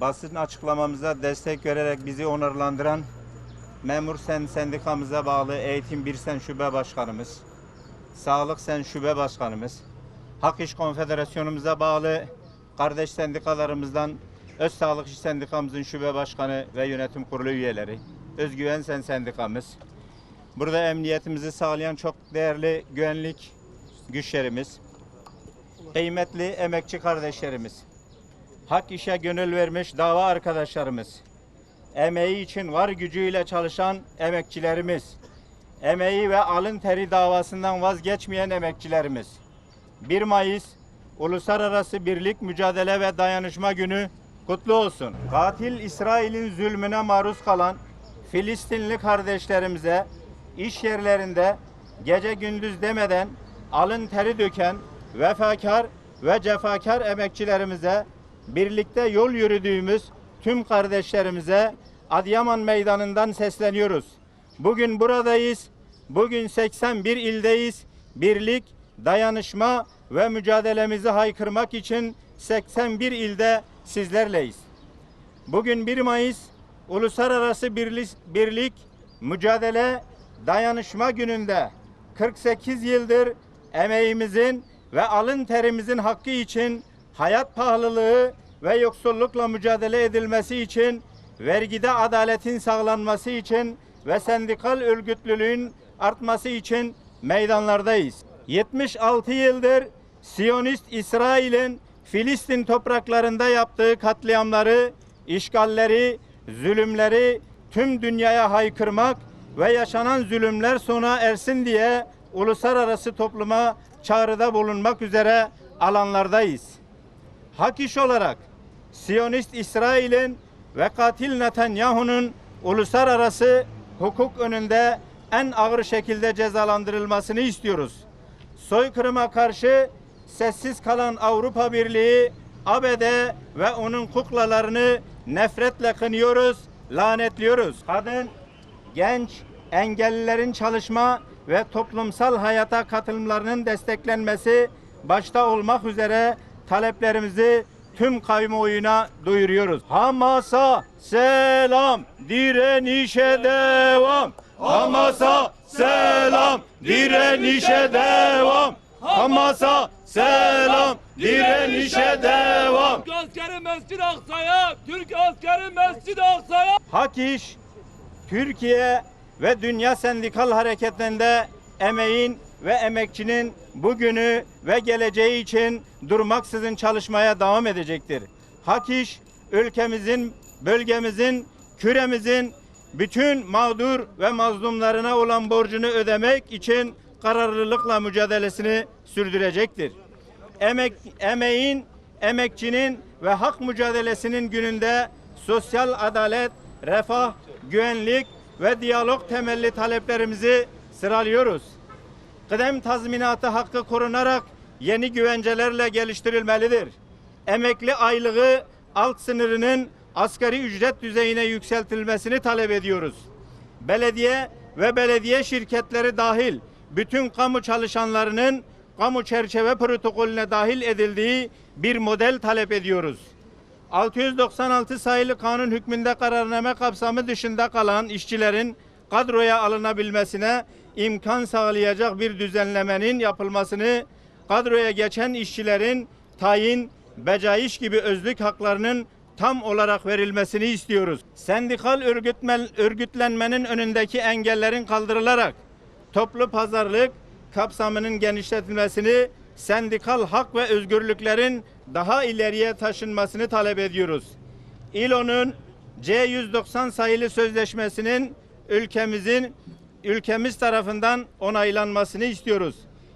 basın açıklamamıza destek vererek bizi onurlandıran Memur Sen Sendikamıza bağlı Eğitim Bir Sen Şube Başkanımız, Sağlık Sen Şube Başkanımız, Hak İş Konfederasyonumuza bağlı kardeş sendikalarımızdan Öz Sağlık İş Sendikamızın Şube Başkanı ve Yönetim Kurulu üyeleri, Özgüven Sen Sendikamız, burada emniyetimizi sağlayan çok değerli güvenlik güçlerimiz, kıymetli emekçi kardeşlerimiz, hak işe gönül vermiş dava arkadaşlarımız, emeği için var gücüyle çalışan emekçilerimiz, emeği ve alın teri davasından vazgeçmeyen emekçilerimiz. 1 Mayıs Uluslararası Birlik Mücadele ve Dayanışma Günü kutlu olsun. Katil İsrail'in zulmüne maruz kalan Filistinli kardeşlerimize iş yerlerinde gece gündüz demeden alın teri döken vefakar ve cefakar emekçilerimize birlikte yol yürüdüğümüz tüm kardeşlerimize Adıyaman Meydanı'ndan sesleniyoruz. Bugün buradayız. Bugün 81 ildeyiz. Birlik, dayanışma ve mücadelemizi haykırmak için 81 ilde sizlerleyiz. Bugün 1 Mayıs Uluslararası Birlik, Mücadele Dayanışma Günü'nde 48 yıldır emeğimizin ve alın terimizin hakkı için hayat pahalılığı ve yoksullukla mücadele edilmesi için vergide adaletin sağlanması için ve sendikal örgütlülüğün artması için meydanlardayız. 76 yıldır Siyonist İsrail'in Filistin topraklarında yaptığı katliamları, işgalleri, zulümleri tüm dünyaya haykırmak ve yaşanan zulümler sona ersin diye uluslararası topluma çağrıda bulunmak üzere alanlardayız. Hak iş olarak Siyonist İsrail'in ve katil Netanyahu'nun uluslararası hukuk önünde en ağır şekilde cezalandırılmasını istiyoruz. Soykırıma karşı sessiz kalan Avrupa Birliği, ABD ve onun kuklalarını nefretle kınıyoruz, lanetliyoruz. Kadın, genç, engellilerin çalışma ve toplumsal hayata katılımlarının desteklenmesi başta olmak üzere taleplerimizi tüm kamuoyuna duyuruyoruz. Hamas'a selam, direnişe devam. Hamas'a selam, direnişe devam. Hamas'a selam, direnişe devam. Türk askeri Mescid-i Aksa'ya, Türk askeri Mescid-i Aksa'ya. Hak İş, Türkiye ve dünya sendikal hareketinde emeğin ve emekçinin bugünü ve geleceği için durmaksızın çalışmaya devam edecektir. Hak İş, ülkemizin, bölgemizin, küremizin bütün mağdur ve mazlumlarına olan borcunu ödemek için kararlılıkla mücadelesini sürdürecektir. Emek, emeğin, emekçinin ve hak mücadelesinin gününde sosyal adalet, refah, güvenlik ve diyalog temelli taleplerimizi sıralıyoruz. Kıdem tazminatı hakkı korunarak yeni güvencelerle geliştirilmelidir. Emekli aylığı alt sınırının asgari ücret düzeyine yükseltilmesini talep ediyoruz. Belediye ve belediye şirketleri dahil bütün kamu çalışanlarının kamu çerçeve protokolüne dahil edildiği bir model talep ediyoruz. 696 sayılı kanun hükmünde kararname kapsamı dışında kalan işçilerin kadroya alınabilmesine imkan sağlayacak bir düzenlemenin yapılmasını, kadroya geçen işçilerin tayin, becaiş gibi özlük haklarının tam olarak verilmesini istiyoruz. Sendikal örgütmen, örgütlenmenin önündeki engellerin kaldırılarak toplu pazarlık kapsamının genişletilmesini, sendikal hak ve özgürlüklerin daha ileriye taşınmasını talep ediyoruz. İLO'nun C190 sayılı sözleşmesinin ülkemizin ülkemiz tarafından onaylanmasını istiyoruz.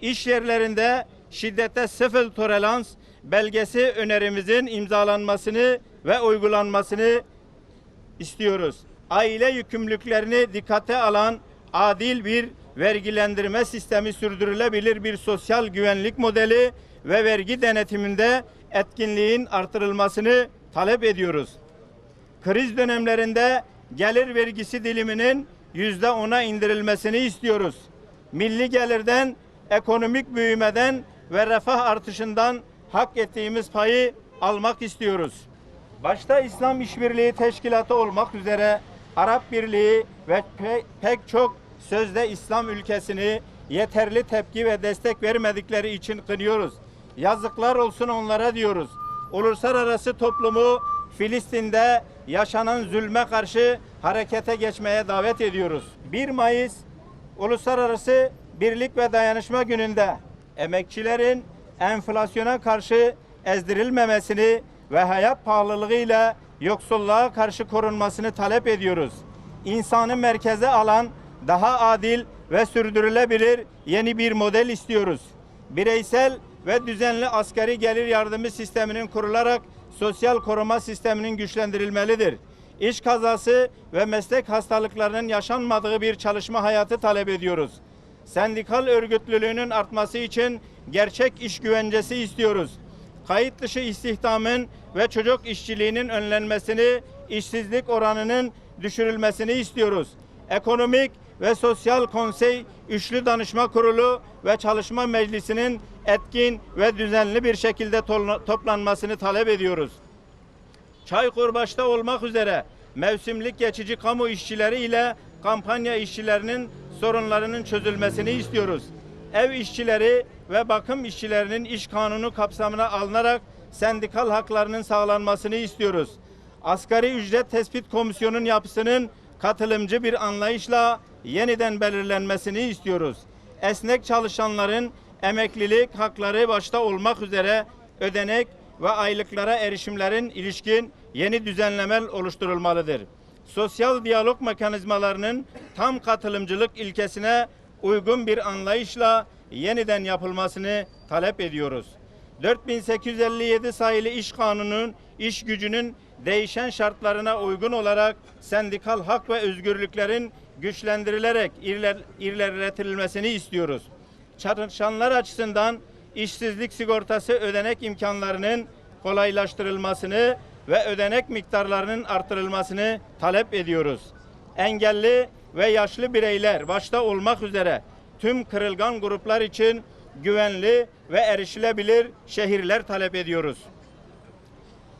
İş yerlerinde şiddete sıfır tolerans belgesi önerimizin imzalanmasını ve uygulanmasını istiyoruz. Aile yükümlülüklerini dikkate alan adil bir vergilendirme sistemi sürdürülebilir bir sosyal güvenlik modeli ve vergi denetiminde etkinliğin artırılmasını talep ediyoruz. Kriz dönemlerinde gelir vergisi diliminin yüzde ona indirilmesini istiyoruz. Milli gelirden, ekonomik büyümeden ve refah artışından hak ettiğimiz payı almak istiyoruz. başta İslam İşbirliği Teşkilatı olmak üzere Arap Birliği ve pe- pek çok sözde İslam ülkesini yeterli tepki ve destek vermedikleri için kınıyoruz. Yazıklar olsun onlara diyoruz. Uluslararası toplumu Filistin'de yaşanan zulme karşı harekete geçmeye davet ediyoruz. 1 Mayıs Uluslararası Birlik ve Dayanışma Günü'nde emekçilerin enflasyona karşı ezdirilmemesini ve hayat pahalılığıyla yoksulluğa karşı korunmasını talep ediyoruz. İnsanı merkeze alan daha adil ve sürdürülebilir yeni bir model istiyoruz. Bireysel ve düzenli asgari gelir yardımı sisteminin kurularak sosyal koruma sisteminin güçlendirilmelidir. İş kazası ve meslek hastalıklarının yaşanmadığı bir çalışma hayatı talep ediyoruz. Sendikal örgütlülüğünün artması için gerçek iş güvencesi istiyoruz. Kayıt dışı istihdamın ve çocuk işçiliğinin önlenmesini, işsizlik oranının düşürülmesini istiyoruz. Ekonomik ve Sosyal Konsey Üçlü Danışma Kurulu ve Çalışma Meclisi'nin etkin ve düzenli bir şekilde toplanmasını talep ediyoruz. Çaykur başta olmak üzere mevsimlik geçici kamu işçileri ile kampanya işçilerinin sorunlarının çözülmesini istiyoruz. Ev işçileri ve bakım işçilerinin iş kanunu kapsamına alınarak sendikal haklarının sağlanmasını istiyoruz. Asgari ücret tespit komisyonun yapısının katılımcı bir anlayışla yeniden belirlenmesini istiyoruz. Esnek çalışanların emeklilik hakları başta olmak üzere ödenek ve aylıklara erişimlerin ilişkin yeni düzenlemeler oluşturulmalıdır. Sosyal diyalog mekanizmalarının tam katılımcılık ilkesine uygun bir anlayışla yeniden yapılmasını talep ediyoruz. 4857 sayılı iş kanunun iş gücünün değişen şartlarına uygun olarak sendikal hak ve özgürlüklerin güçlendirilerek iler, ilerletilmesini istiyoruz. Çalışanlar açısından işsizlik sigortası ödenek imkanlarının kolaylaştırılmasını ve ödenek miktarlarının artırılmasını talep ediyoruz. Engelli ve yaşlı bireyler başta olmak üzere tüm kırılgan gruplar için güvenli ve erişilebilir şehirler talep ediyoruz.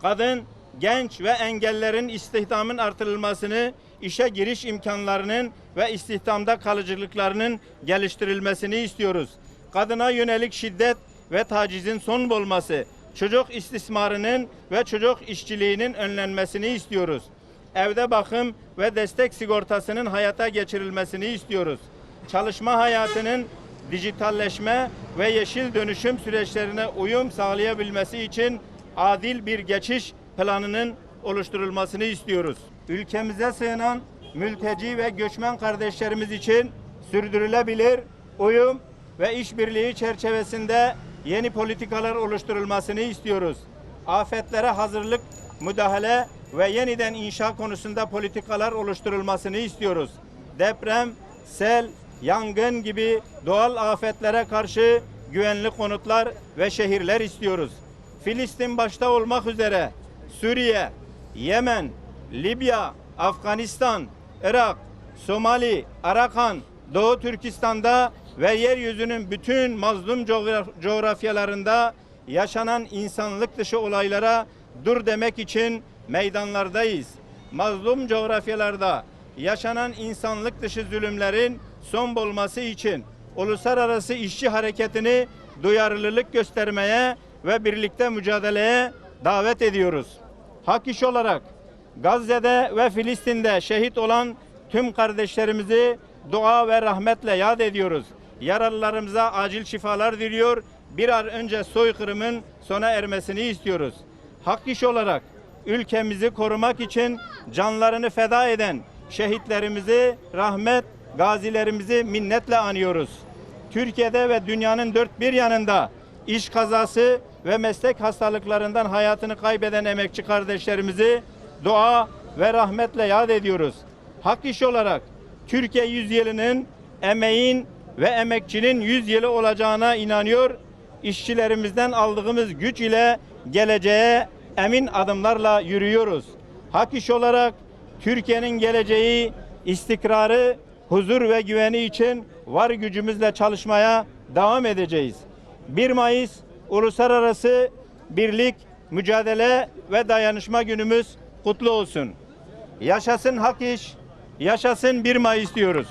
Kadın, genç ve engellerin istihdamın artırılmasını, işe giriş imkanlarının ve istihdamda kalıcılıklarının geliştirilmesini istiyoruz. Kadına yönelik şiddet ve tacizin son bulması, çocuk istismarının ve çocuk işçiliğinin önlenmesini istiyoruz. Evde bakım ve destek sigortasının hayata geçirilmesini istiyoruz. Çalışma hayatının dijitalleşme ve yeşil dönüşüm süreçlerine uyum sağlayabilmesi için adil bir geçiş planının oluşturulmasını istiyoruz. Ülkemize sığınan mülteci ve göçmen kardeşlerimiz için sürdürülebilir uyum ve işbirliği çerçevesinde yeni politikalar oluşturulmasını istiyoruz. Afetlere hazırlık, müdahale ve yeniden inşa konusunda politikalar oluşturulmasını istiyoruz. Deprem, sel, yangın gibi doğal afetlere karşı güvenli konutlar ve şehirler istiyoruz. Filistin başta olmak üzere Suriye, Yemen, Libya, Afganistan, Irak, Somali, Arakan, Doğu Türkistan'da ve yeryüzünün bütün mazlum coğraf- coğrafyalarında yaşanan insanlık dışı olaylara dur demek için meydanlardayız. Mazlum coğrafyalarda yaşanan insanlık dışı zulümlerin son bulması için uluslararası işçi hareketini duyarlılık göstermeye ve birlikte mücadeleye davet ediyoruz. Hak iş olarak Gazze'de ve Filistin'de şehit olan tüm kardeşlerimizi dua ve rahmetle yad ediyoruz. Yaralılarımıza acil şifalar diliyor. Bir an önce soykırımın sona ermesini istiyoruz. Hak iş olarak ülkemizi korumak için canlarını feda eden şehitlerimizi rahmet, gazilerimizi minnetle anıyoruz. Türkiye'de ve dünyanın dört bir yanında iş kazası ve meslek hastalıklarından hayatını kaybeden emekçi kardeşlerimizi dua ve rahmetle yad ediyoruz. Hak iş olarak Türkiye yüzyılının emeğin ve emekçinin yüz yılı olacağına inanıyor. İşçilerimizden aldığımız güç ile geleceğe emin adımlarla yürüyoruz. Hak iş olarak Türkiye'nin geleceği, istikrarı, huzur ve güveni için var gücümüzle çalışmaya devam edeceğiz. 1 Mayıs Uluslararası Birlik mücadele ve dayanışma günümüz kutlu olsun. Yaşasın hak iş, yaşasın 1 Mayıs diyoruz.